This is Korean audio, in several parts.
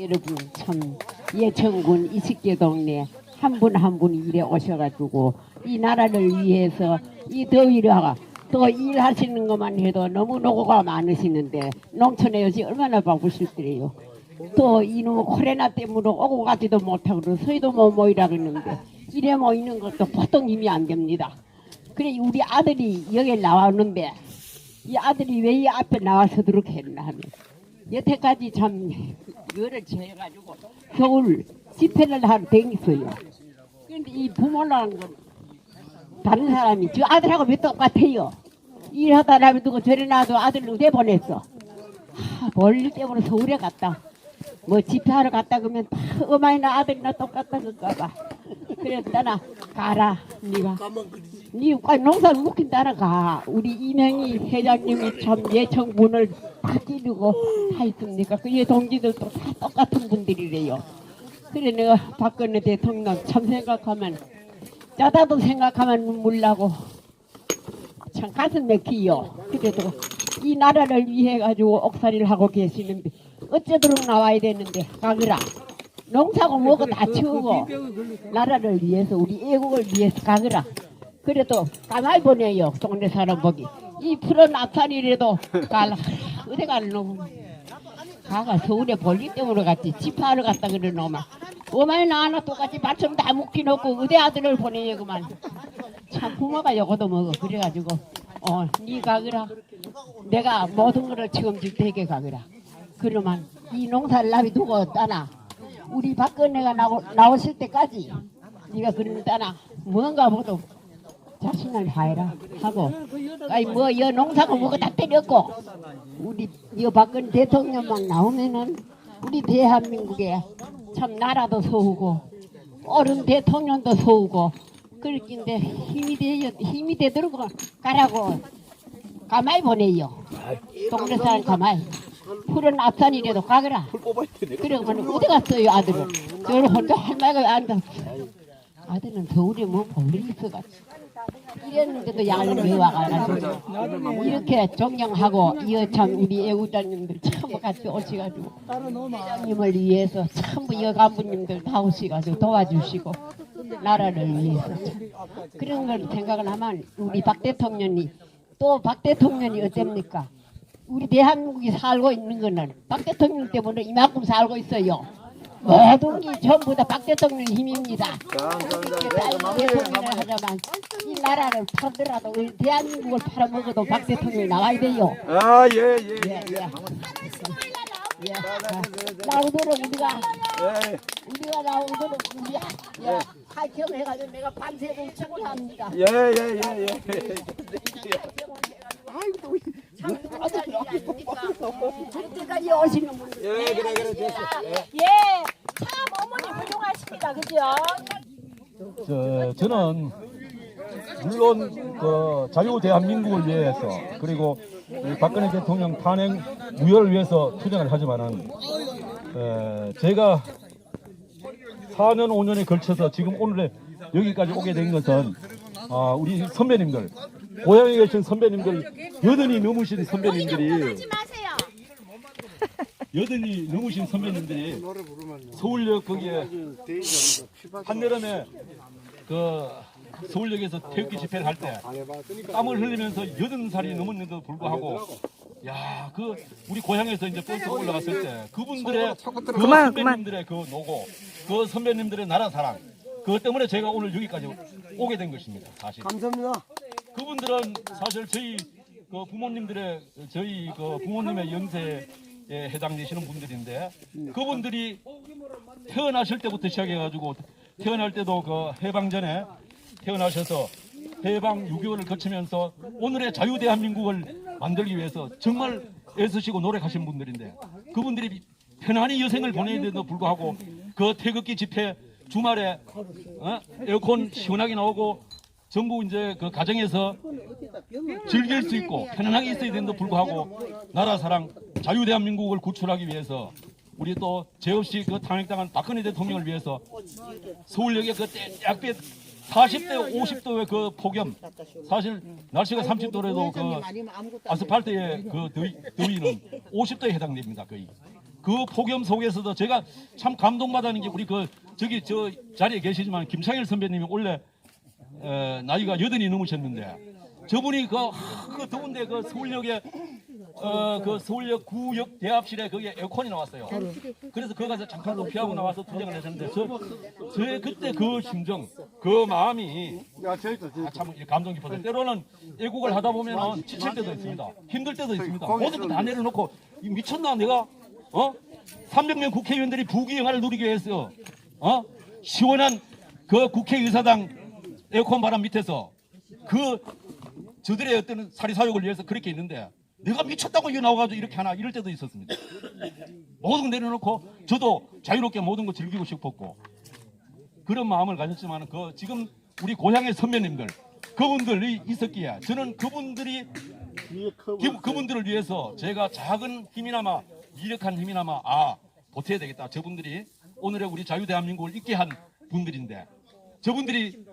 여러분 참 예천군 이식계 동네 한 분 한 분이 일에 오셔가지고 이 나라를 위해서 이 더위를 또 일하시는 것만 해도 너무 노고가 많으시는데 농촌에 요즘 얼마나 바쁘실 때요. 또 이놈 코로나 때문에 오고 가지도 못하고 서희도 못 모이라 그러는데 이래 모이는 것도 보통 힘이 안 됩니다. 그래 우리 아들이 여기 나왔는데 이 아들이 왜 이 앞에 나와서도록 했나 하면 여태까지 참 열을 재가지고 서울 집회를 하러 다녔어요. 그런데 이 부모라는 건 다른 사람이 저 아들하고 왜 똑같아요. 일하다 나면 누구 저리 놔도 아들 의대 보냈어. 하, 멀리 때문에 서울에 갔다. 뭐 집회하러 갔다 그러면 다 어머니나 아들이나 똑같다 그럴까봐. 그래서 나나 가라 네가. 니가 농사를 묵힌 따라 가. 우리 이명희 회장님이 참 예청분을 다 찌르고 다 있습니까? 그의 동지들도 다 똑같은 분들이래요. 그래 내가 박근혜 대통령 참 생각하면 짜다도 생각하면 눈물 나고 참 가슴 맥히요. 그래도 이 나라를 위해 가지고 옥살이를 하고 계시는데 어쩌도록 나와야 되는데 가거라. 농사고 뭐고 다 치우고 나라를 위해서 우리 애국을 위해서 가거라. 그래도 가만히 보내요 동네 사람 보기. 이 푸른 앞산이라도 갈 어디 갈 놈. 가가 서울에 볼일 때문에 갔지 집하러 갔다 그래 놈아. 어머니 나나 똑같이 받침 다 묶여놓고 의대 아들을 보내요 그만. 참 부모가 요거도 먹어 그래가지고 어 니 가거라 내가 모든 거를 책임질 테게 가거라 그러면 이 농사를 놔두고 따나 우리 박근혜가 나오, 나오실 때까지 네가 그러는 따나 뭔가 모두 자신을 하여라 하고 아니 뭐여 농사가 뭐가 다 때렸고 우리 여 박근혜 대통령만 나오면은 우리 대한민국에 참 나라도 서우고 어른 대통령도 서우고 그렇긴데 힘이 되 힘이 되도록 가라고 가만히 보내요. 동네 사람 가만히 푸른 앞산이라도 가거라. 그러면 어디 갔어요 아들은? 저를 혼자 할 말가 앉아. 아들은 서울에 뭐 볼일 있어가지고 이랬는데도 양을 미워가가지고 이렇게 존경하고 이어 참 우리 애국자님들 전부 같이 오셔가지고 회장님을 위해서 전부 여 간부님들 다 오셔가지고 도와주시고 나라를 위해서 참 그런 걸 생각을 하면 우리 박 대통령이 또 박 대통령이 어쩝니까? 우리 대한민국이 살고 있는 거는 박 대통령 때문에 이만큼 살고 있어요. 모든 게 전부 다 박 대통령 힘입니다. 대통령을 하자면 이 나라를 팔더라도 우리 대한민국을 팔아먹어도 박 대통령이 나와야 돼요. 아, 예, 예. 예, 예. 예. 자, 나오도록 우리가 예, 우리가 나오도록 우리 예. 파이팅해가지고 내가 밤새고 청구합니다. 예, 예, 예, 예. 그때까지 오시는 분들. 예, 그래, 그래, 됐어. 예, 참 훌륭하십니다. 그죠? 저, 저는 물론 그 자유 대한민국을 위해서 그리고 이 박근혜 대통령 탄핵 무효를 위해서 투쟁을 하지만은 에, 제가 4년 5년에 걸쳐서 지금 오늘에 여기까지 오게 된 것은 아, 우리 선배님들 고향에 계신 선배님들 여든이 넘으신 선배님들이. 여든이 넘으신 선배님들이 서울역 거기에 한여름에 그 서울역에서 태극기 집회를 할 때 땀을 흘리면서 여든 살이 넘었는데도 불구하고 야 그 우리 고향에서 이제 버스 올라갔을 때 그분들의 그 선배님들의 그 노고 그 선배님들의 나라 사랑 그것 때문에 제가 오늘 여기까지 오게 된 것입니다 사실 감사합니다. 그분들은 사실 저희 그 부모님들의 저희 그 부모님의 연세 에 해당되시는 분들인데 그분들이 태어나실 때부터 시작해가지고 태어날 때도 그 해방 전에 태어나셔서 해방 6.25를 거치면서 오늘의 자유 대한민국을 만들기 위해서 정말 애쓰시고 노력하신 분들인데 그분들이 편안히 여생을 보내는데도 불구하고 그 태극기 집회 주말에 어? 에어컨 시원하게 나오고 전부 이제 그 가정에서 즐길 수 있고 편안하게 있어야 되는데도 불구하고 나라 사랑 자유 대한민국을 구출하기 위해서 우리 또 죄 없이 그 탄핵당한 박근혜 대통령을 위해서 서울역에 그 약빛 40대 50도의 그 폭염. 사실 날씨가 30도라도 그 아스팔트의 그 더위, 더위는 50도에 해당됩니다 거의. 그 폭염 속에서도 제가 참 감동받는 게 우리 그 저기 저 자리에 계시지만 김창일 선배님이 원래 에, 나이가 여든이 넘으셨는데 저분이 그, 하, 그 더운데 그 서울역에 어, 그 서울역 구역 대합실에 거기에 에어컨이 나왔어요. 그래서 거기 가서 잠깐 좀 피하고 나와서 투쟁을 했는데 저, 저 그때 그 심정, 그 마음이 아, 참 감동 깊어서 때로는 애국을 하다 보면은 지칠 때도 있습니다. 힘들 때도 있습니다. 모든 거다 내려놓고 이 미쳤나 내가 어 300명 국회의원들이 부귀영화를 누리기 위해서 어 시원한 그 국회의사당 에어컨 바람 밑에서 그 저들의 어떤 사리사욕을 위해서 그렇게 있는데 내가 미쳤다고 이거 나와가지고 이렇게 하나 이럴 때도 있었습니다. 모든 거 내려놓고 저도 자유롭게 모든 거 즐기고 싶었고 그런 마음을 가졌지만 그 지금 우리 고향의 선배님들 그분들이 있었기에 저는 그분들이 기- 그분들을 위해서 제가 작은 힘이나마 이력한 힘이나마 아 보태야 되겠다 저분들이 오늘의 우리 자유 대한민국을 있게 한 분들인데 저분들이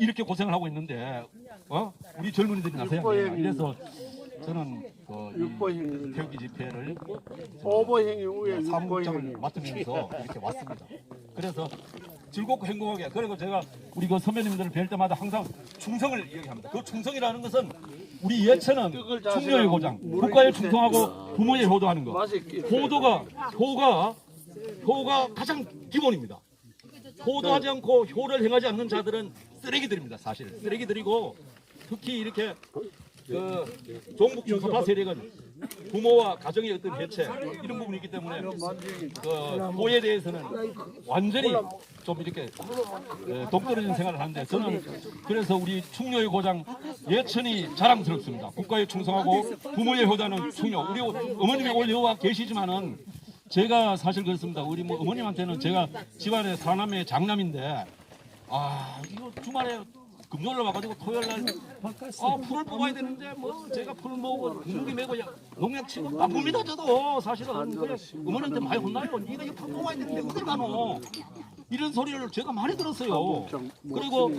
이렇게 고생을 하고 있는데 어 우리 젊은이들이 나서야 돼요. 그래서 저는 그 육보행위. 이 태극기 집회를 오버행위 후에 사무장을 육보행위. 맡으면서 이렇게 왔습니다. 그래서 즐겁고 행복하게 그리고 제가 우리 그 선배님들을 뵐 때마다 항상 충성을 이야기합니다. 그 충성이라는 것은 우리 예체는 충녀의 고장, 국가에 충성하고 부모에 효도하는 것. 효도가 효가 효가 가장 기본입니다. 효도하지 않고 효를 행하지 않는 자들은 쓰레기들입니다. 사실 쓰레기들이고 특히 이렇게 그 종북 중사파 세력은 부모와 가정의 어떤 해체 이런 부분이 있기 때문에 그 도에 대해서는 완전히 좀 이렇게 에, 동떨어진 생활을 하는데 저는 그래서 우리 충녀의 고장 예천이 자랑스럽습니다. 국가에 충성하고 부모에 효도하는 충녀. 우리 어머님이 오늘 여와 계시지만은 제가 사실 그렇습니다. 우리 뭐 어머님한테는 제가 집안의 사남의 장남인데 아 이거 주말에 금요일날 와가지고 토요일날 아 풀을 뽑아야 되는데 뭐 제가 풀 모으고 공기 메고 야- 농약 치고 바쁩니다 저도. 사실은. 그래 어머니한테 많이 혼나요. 니가 이거 풀 뽑아야 되는데 어딜 가노 이런 소리를 제가 많이 들었어요. 그리고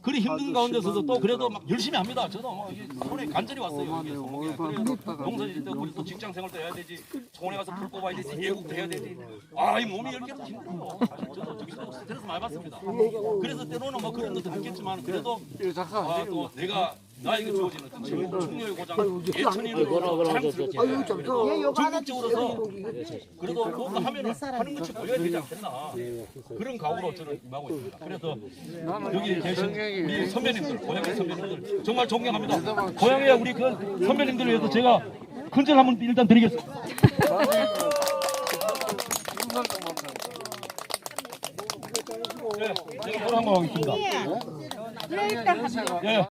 그리 힘든 가운데서도 또 그래도 막 열심히 합니다. 저도 뭐 이게 손에 간절히 왔어요. 이게 손목에 그래도 농사질 때 우리 또 직장 생활 도 해야 되지. 정원에 가서 풀 뽑아야 되지. 예국도 해야 되지. 아 이 몸이 이렇게 힘들어 사실 저도 저기서 스트레스 많이 받습니다. 그래서 때로는 뭐 그런 것도 있겠지만 그래도 이거 잠깐 아, 또 내가 나에게 주어진 어떤 책임, 충녀의 고장, 예천이를 자랑스럽게 전국적으로서 그래도 뭔가 하면은 하는 것이 보여야 되지 않겠나 그런 각오로 저는 임하고 있습니다. 그래서 여기 계신 우리 선배님들, 고향의 선배님들 정말 존경합니다. 고향의 우리 그 선배님들 을 위해서 제가 큰절 한번 일단 드리겠습니다. 네, 제가 뭘 한번 하겠습니다. 예.